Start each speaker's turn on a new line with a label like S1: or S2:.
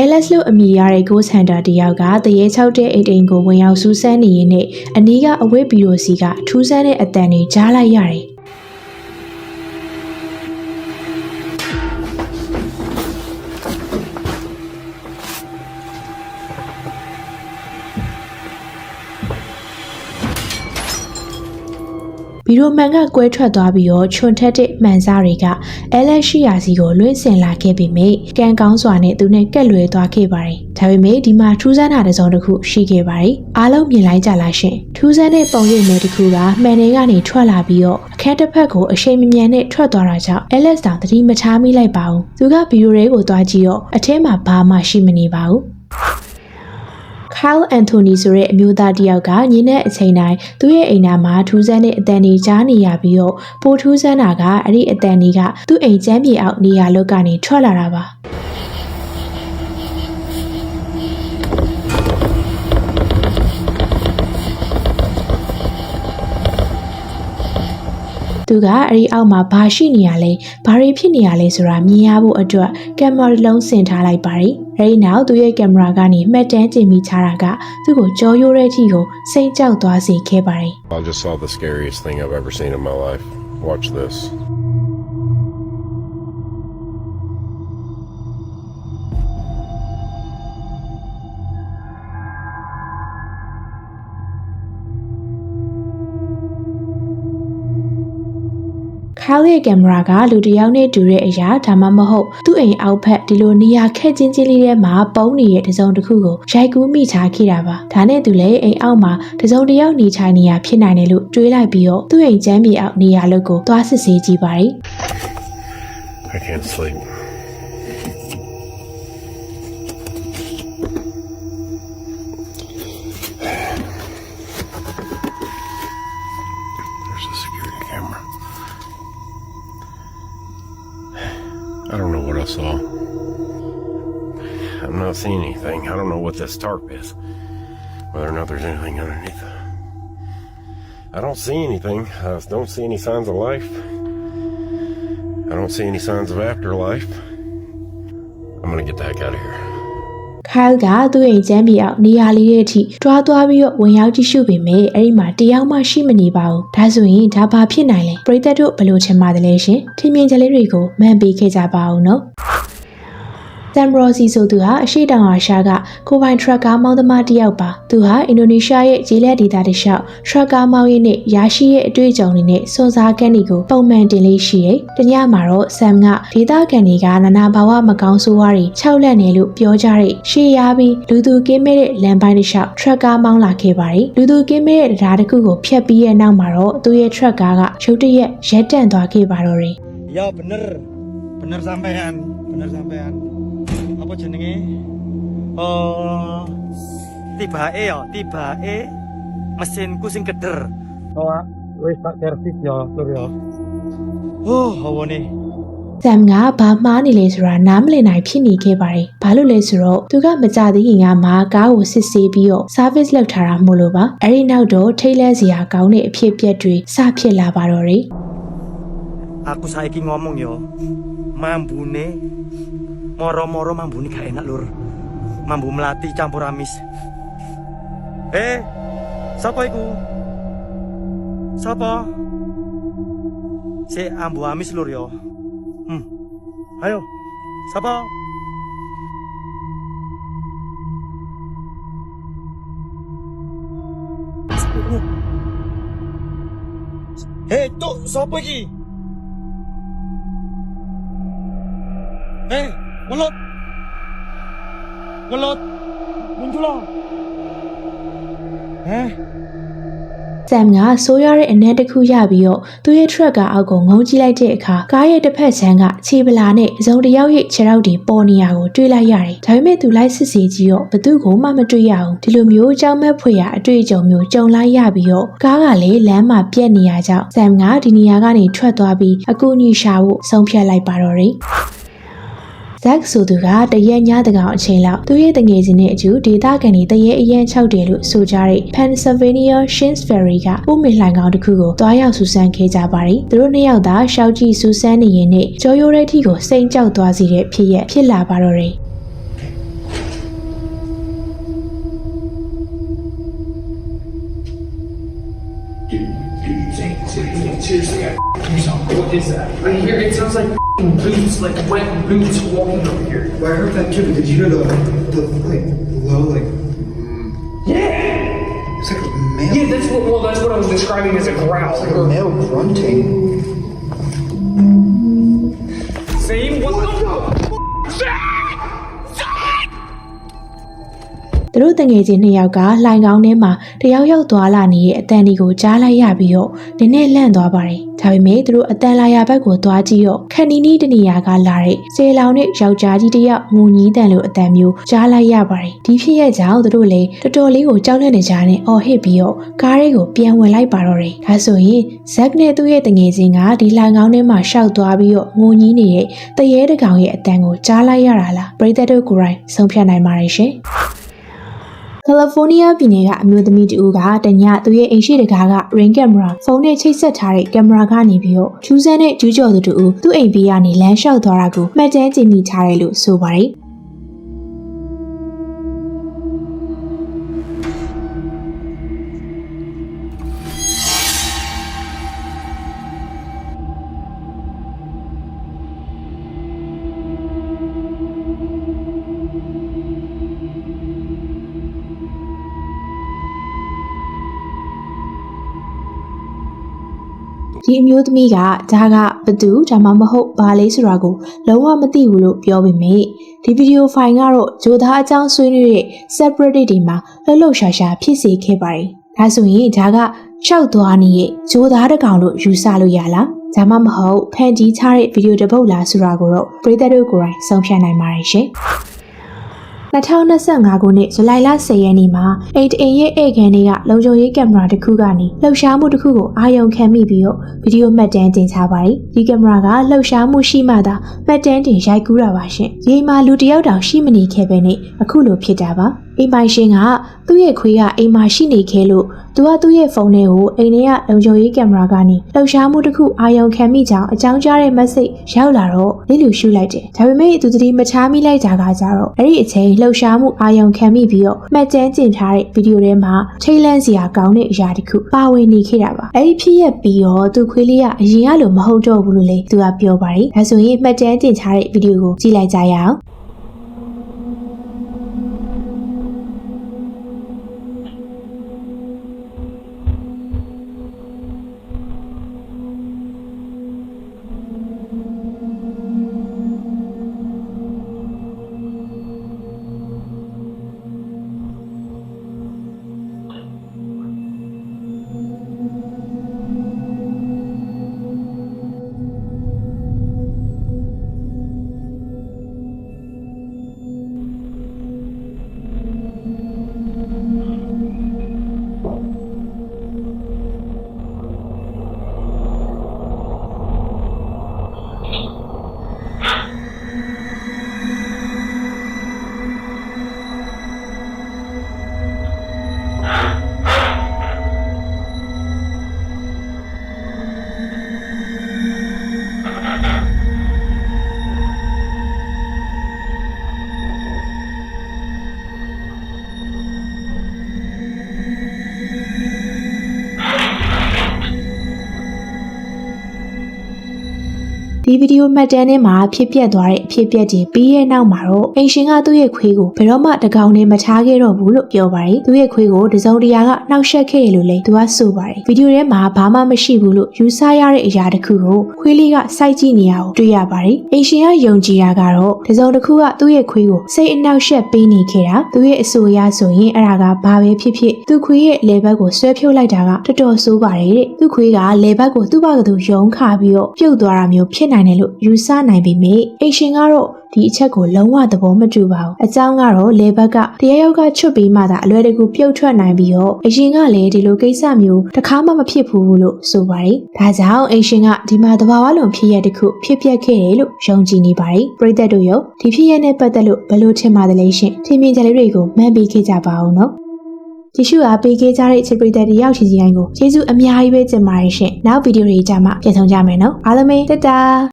S1: Alex လို့အမည်ရတဲ့ Ghost Hunter တယောက်ကတရေချောက်တဲ့အိတ်အိမ်ကိုဝင်ရောက်စူးစမ်းနေရင်းနဲ့အနီးကအဝတ်ဘီရိုစီကထူးဆန်းတဲ့အတန်တွေကြားလိုက်ရတယ်။ ဘီရိုမန်ကကွဲထွက်သွားပြီးတော့ချွန်ထက်တဲ့မှန်စားတွေကအဲလက်ရှိယာစီကိုလွင့်စင်လာခဲ့ပေမယ့်ကံကောင်းစွာနဲ့သူနဲ့ကက်လွယ်သွားခဲ့ပါတယ်။ဒါပေမဲ့ဒီမှာထူးဆန်းတာတစ်စုံတစ်ခုရှိခဲ့ပါတယ်။အားလုံးမြင်လိုက်ကြလားရှင်။ထူးဆန်းတဲ့ပုံရိပ်မျိုးတစ်ခုကမှန်တွေကနေထွက်လာပြီးတော့အခန်းတစ်ဖက်ကိုအချိန်မမြန်နဲ့ထွက်သွားတာကြောင့်အဲလက်တောင်သတိမထားမိလိုက်ပါဘူး။သူကဘီရိုတွေကိုသွားကြည့်တော့အထဲမှာဘာမှရှိမနေပါဘူး။ Kyle Anthony ဆိုတဲ့အမျိုးသားတစ်ယောက်ကညနေအချိန်တိုင်းသူ့ရဲ့အိမ်နာမှာထူးဆန်းတဲ့အတန်တွေကြားနေရပြီးတော့ပိုထူးဆန်းတာကအဲ့ဒီအတန်တွေကသူ့အိမ်ကျမ်းပြေအောက်နေရာလောက်ကနေထွက်လာတာပါ သူကအဲ့ဒီအောက်မှာဘာရှိနေရလဲဘာတွေဖြစ်နေရလဲဆိုတာမြင်ရဖို့အတွက်ကင်မရာတစ်လုံးဆင်ထားလိုက်ပါတယ်အဲ့ဒီနောက်သူ့ရဲ့ကင်မရာကနေမှတ်တမ်းတင်မိချတာကသူ့ကိုကြောရိုးတဲ့အထိကိုစိတ်ကြောက်သွားစေခဲ့ပါတယ်
S2: I just saw the scariest thing I've ever seen in my life. Watch this.
S1: ။ ခါလရဲ့ကင်မရာကလူတစ်ယောက်နဲ့တူတဲ့အရာဒါမှမဟုတ်သူ့အိမ်အောက်ဖက်ဒီလိုနေရာခက်ချင်းချင်းလေးထဲမှာပုံနေတဲ့တစ်စုံတစ်ခုကိုရိုက်ကူးမိထားခဲ့တာပါ။ဒါနဲ့သူလည်းအိမ်အောက်မှာတစ်စုံတစ်ယောက်နေထိုင်နေရဖြစ်နိုင်တယ်လို့တွေးလိုက်ပြီးတော့သူ့အိမ်ကျမ်းပြေအောက်နေရာလို့ကိုသွားစစ်ဆေးကြည့်ပါတယ်
S2: I can't sleep. I don't know what I saw. I'm not seeing anything. I don't know what this tarp is. Whether or not there's anything underneath. I don't see anything. I don't see any signs of life. I don't see any signs of afterlife. I'm gonna get the heck out of here.
S1: ။ ခိုင်ကသူ့အိမ်ကျမ်းပြေအောက်နေရာလေးရဲ့အထိတွားသွားပြီးတော့ဝင်ရောက်ကြည့်ရှုပေမဲ့အဲ့ဒီမှာတယောက်မှရှိမနေပါဘူး။ဒါဆိုရင်ဒါဘာဖြစ်နိုင်လဲ။ပရိသတ်တို့ဘယ်လိုချင်ပါတယ်လဲရှင်။ထင်မြင်ချက်လေးတွေကိုမှန်ပေးခဲ့ကြပါအောင်နော်။ တမ်ဘရော်စီဆိုသူဟာအရှိတောင်အာရှကကိုပိုင်ထရက်ကားမောင်းသမားတစ်ယောက်ပါသူဟာအင်ဒိုနီးရှားရဲ့ဂျေလက်ဒေသတစ်လျှောက်ထရက်ကားမောင်းရင်းနဲ့ရရှိရဲ့အတွေ့အကြုံတွေနဲ့စွန်စားကန်းတွေကိုပုံမှန်တင်လေးရှိတယ်။တညမှာတော့ဆမ်ကဒေသခံတွေကနာနာဘာဝမကောင်းဆိုးဝါးတွေခြောက်လက်နေလို့ပြောကြတဲ့ရှေးရပြီးလူသူကင်းမဲ့တဲ့လမ်းပိုင်းတစ်လျှောက်ထရက်ကားမောင်းလာခဲ့ပါတယ်။လူသူကင်းမဲ့တဲ့တရားတစ်ခုကိုဖျက်ပြီးရဲ့နောက်မှာတော့သူ့ရဲ့ထရက်ကားကရုတ်တရက်ရက်တန့်သွားခဲ့ပါတော့တယ်
S3: Ya bener, bener sampean, bener sampean. Apa jenenge? Oh, tiba e ya, tiba e mesinku sing keder. Oh, wis tak servis ya, Lur ya. Oh, hawa nih.
S1: ဆမ်ကဘာမှားနေလဲဆိုတာနားမလည်နိုင်ဖြစ်နေခဲ့ပါတယ်။ဘာလို့လဲဆိုတော့သူကမကြသေးခင်ကမာကားကိုစစ်ဆေးပြီးတော့ service လုပ်ထားတာမို့လို့ပါ။အဲဒီနောက်တော့ထိတ်လန့်စရာကောင်းတဲ့အဖြစ်အပျက်တွေစဖြစ်လာပါတော့တယ်
S3: Aku saiki ngomong yo. Mambune moro-moro mambune gak enak, Lur. Mambu melati campur amis. Eh, sapa iku? Sapa? Si ambu amis, Lur yo. Hmm. Ayo. Sapa? Hei, tuk, sapa iki? Eh, ngelot. Ngelot. Muncul lah. Eh, ။
S1: ဆမ်ကဆိုးရတဲ့အနက်တစ်ခုရပြီးတော့သူ့ရဲ့ truck ကအောက်ကိုငုံကြည့်လိုက်တဲ့အခါကားရဲ့တစ်ဖက်ခြမ်းကခြေပလာနဲ့အစုံတစ်ယောက်ရဲ့ခြေထောက်တွေပေါ်နေရကိုတွေ့လိုက်ရတယ်။ဒါပေမဲ့သူလိုက်စစ်စီကြည့်တော့ဘသူ့ကိုမှမတွေ့ရဘူး။ဒီလိုမျိုးကြောက်မက်ဖွယ်ရာအတွေ့အကြုံမျိုးကြုံလိုက်ရပြီးတော့ကားကလည်းလမ်းမှာပြက်နေရကြောင်းဆမ်ကဒီနေရာကနေထွက်သွားပြီးအကူအညီရှာဖို့ဆုံးဖြတ်လိုက်ပါတော့တယ်။ ဇက်ဆိုသူကတရက်ညတကောင်အချိန်လောက်သူ့ရဲ့တငယ်ချင်းနဲ့အကျူဒေတာကန်တွေတရက်အရန်၆တည်လို့ဆိုကြတဲ့ Pennsylvania Shins Ferry ကပို့မေလှိုင်ကောင်တစ်ခုကိုတွားရောက်စူးစမ်းခဲ့ကြပါတယ်။သူတို့နှစ်ယောက်သာရှောက်ကြည့်စူးစမ်းနေရင်နဲ့ကြောရိုးတဲ့အထိကိုစိန်ကြောက်သွားစီတဲ့ဖြစ်ရဖြစ်လာပါတော့တယ်။ Seriously, I you sound.
S4: What is that? I hear it sounds like. Boots, like wet boots walking up here.
S5: Well, I heard that too, but did you hear the, the like, low, like,
S4: Yeah!
S5: it's like a male,
S4: Yeah, that's what, well, that's what I was describing as a growl.
S5: like a male grunting.
S1: တို့တငယ်ချင်းနှစ်ယောက်ကလှိုင်ကောင်းထဲမှာတယောက်ယောက်သွားလာနေတဲ့အတန်ဒီကိုကြားလိုက်ရပြီးတော့နည်းနည်းလန့်သွားပါတယ်။ဒါပေမဲ့သူတို့အတန်လာရဘက်ကိုသွားကြည့်တော့ခန်နီနီတနေရာကလာတဲ့စေလောင်နဲ့ယောက်ျားကြီးတစ်ယောက်ငိုညည်းတန်လိုအတန်မျိုးကြားလိုက်ရပါတယ်။ဒီဖြစ်ရဲ့ကြောင့်သူတို့လည်းတော်တော်လေးကိုကြောက်လန့်နေကြတဲ့အော်ဟစ်ပြီးတော့ကားတွေကိုပြန်ဝင်လိုက်ပါတော့တယ်။ဒါဆိုရင်ဇက်နဲ့သူ့ရဲ့တငယ်ချင်းကဒီလှိုင်ကောင်းထဲမှာရှောက်သွားပြီးတော့ငိုညည်းနေတဲ့တရေတကောင်ရဲ့အတန်ကိုကြားလိုက်ရတာလား။ပရိသတ်တို့ကိုယ်တိုင်ဆုံးဖြတ်နိုင်ပါတယ်ရှင်။ ကယ်လီဖိုးနီးယားပြည်နယ်ကအမျိုးသမီးတူကတညသူ့ရဲ့အိမ်ရှိတကားက ring camera ဖုန်းနဲ့ချိတ်ဆက်ထားတဲ့ကင်မရာကနေပြီးတော့ကျူးစမ်းတဲ့ကျူးကျော်သူတူသူ့အိမ်ဘေးကနေလမ်းလျှောက်သွားတာကိုမှတ်တမ်းတင်မိထားတယ်လို့ဆိုပါတယ်။ ဒီအမျိုးသမီးကဒါကဘသူဒါမှမဟုတ်ဘာလေးဆိုတာကိုလုံးဝမသိဘူးလို့ပြောပေမဲ့ဒီဗီဒီယိုဖိုင်ကတော့ဂျိုသားအကြောင်းဆွေးနွေးတဲ့ subreddit တွေမှာလှုပ်လှုပ်ရှားရှားဖြစ်စေခဲ့ပါတယ်။ဒါဆိုရင်ဒါကရှောက်သွားနေတဲ့ဂျိုသားတစ်ကောင်လို့ယူဆလို့ရလား။ဒါမှမဟုတ်ဖန်ကြီးချတဲ့ဗီဒီယိုတစ်ပုတ်လားဆိုတာကိုတော့ပရိသတ်တို့ကိုယ်တိုင်ဆုံးဖြတ်နိုင်ပါတယ်ရှင်။ 2025ခုနှစ်ဇူလိုင်လ10ရက်နေ့မှာအိတ်အိမ်ရဲ့ဧကန်တွေကလုံခြုံရေးကင်မရာတစ်ခုကနေလှုပ်ရှားမှုတစ်ခုကိုအာရုံခံမိပြီးတော့ဗီဒီယိုမှတ်တမ်းတင်ထားပါတယ်။ဒီကင်မရာကလှုပ်ရှားမှုရှိမှသာမှတ်တမ်းတင်ရိုက်ကူးတာပါရှင်။ဒီမှာလူတစ်ယောက်တောင်ရှိမနေခဲ့ပဲနဲ့အခုလိုဖြစ်တာပါ။အိမ်ပိုင်ရှင်ကသူ့ရဲ့ခွေးကအိမ်မှာရှိနေခဲ့လို့သူကသူ့ရဲ့ဖုန်းထဲကိုအိမ်ထဲကလုံခြုံရေးကင်မရာကနေလှုပ်ရှားမှုတစ်ခုအာရုံခံမိကြောင်းအကြောင်းကြားတဲ့ message ရောက်လာတော့လိလူရှုလိုက်တယ်။ဒါပေမဲ့သူသတိမချမိလိုက်တာကကြတော့အဲ့ဒီအချိန်လှုပ်ရှားမှုအာရုံခံမိပြီးတော့မှတ်တမ်းကျင်ထားတဲ့ဗီဒီယိုထဲမှာထိတ်လန့်စရာကောင်းတဲ့အရာတစ်ခုပါဝင်နေခဲ့တာပါ။အဲ့ဒီဖြစ်ရက်ပြီးတော့သူခွေးလေးကအရင်ကလိုမဟုတ်တော့ဘူးလို့လေသူကပြောပါတယ်။ဒါဆိုရင်မှတ်တမ်းတင်ထားတဲ့ဗီဒီယိုကိုကြည့်လိုက်ကြရအောင်။ ဒီဗီဒီယိုမှတ်တမ်းထဲမှာဖြစ်ပျက်သွားတဲ့အဖြစ်ပျက်တွေပြီးရဲ့နောက်မှာတော့အင်ရှင်ကသူ့ရဲ့ခွေးကိုဘယ်တော့မှတကောင်နဲ့မချားခဲ့တော့ဘူးလို့ပြောပါတယ်။သူ့ရဲ့ခွေးကိုတစုံတရာကနှောက်ယှက်ခဲ့ရလို့လေသူကဆိုပါတယ်။ဗီဒီယိုထဲမှာဘာမှမရှိဘူးလို့ယူဆရတဲ့အရာတစ်ခုကိုခွေးလေးကစိုက်ကြည့်နေရအောင်တွေ့ရပါတယ်။အင်ရှင်ကယုံကြည်တာကတော့တစုံတစ်ခုကသူ့ရဲ့ခွေးကိုစိတ်အနှောက်ယှက်ပေးနေခဲ့တာသူ့ရဲ့အဆိုအရဆိုရင်အဲ့ဒါကဘာပဲဖြစ်ဖြစ်သူ့ခွေးရဲ့လေဘက်ကိုဆွဲဖြုတ်လိုက်တာကတော်တော်ဆိုးပါတယ်တဲ့။သူ့ခွေးကလေဘက်ကိုသူ့ဘာကသူယုံခါပြီးတော့ပြုတ်သွားတာမျိုးဖြစ်နိုင်တယ်လို့ယူဆနိုင်ပေမဲ့အင်ရှင်ကတော့ဒီအချက်ကိုလုံးဝသဘောမတူပါဘူးအကြောင်းကတော့လေဘက်ကတရားရောက်ကချွတ်ပြီးမှသာအလွယ်တကူပြုတ်ထွက်နိုင်ပြီးတော့အရှင်ကလည်းဒီလိုကိစ္စမျိုးတစ်ခါမှမဖြစ်ဘူးလို့ဆိုပါတယ်ဒါကြောင့်အင်ရှင်ကဒီမှာတဘာဝလုံးဖြစ်ရတဲ့ခုဖြစ်ပျက်ခဲ့တယ်လို့ယုံကြည်နေပါတယ်ပရိသတ်တို့ရောဒီဖြစ်ရနဲ့ပတ်သက်လို့ဘယ်လိုထင်ပါသလဲရှင်ထင်မြင်ကြလေးတွေကိုမှတ်ပြီးခဲ့ကြပါအောင်နော်ကြည့်ရှုအားပေးခဲ့ကြတဲ့ချစ်ပရိသတ်တွေရောက်ရှိစီတိုင်းကိုကျေးဇူးအများကြီးပဲတင်ပါတယ်ရှင်နောက်ဗီဒီယိုတွေကြမှာပြန်ဆောင်ကြမယ်နော်အားလုံးပဲတက်တာ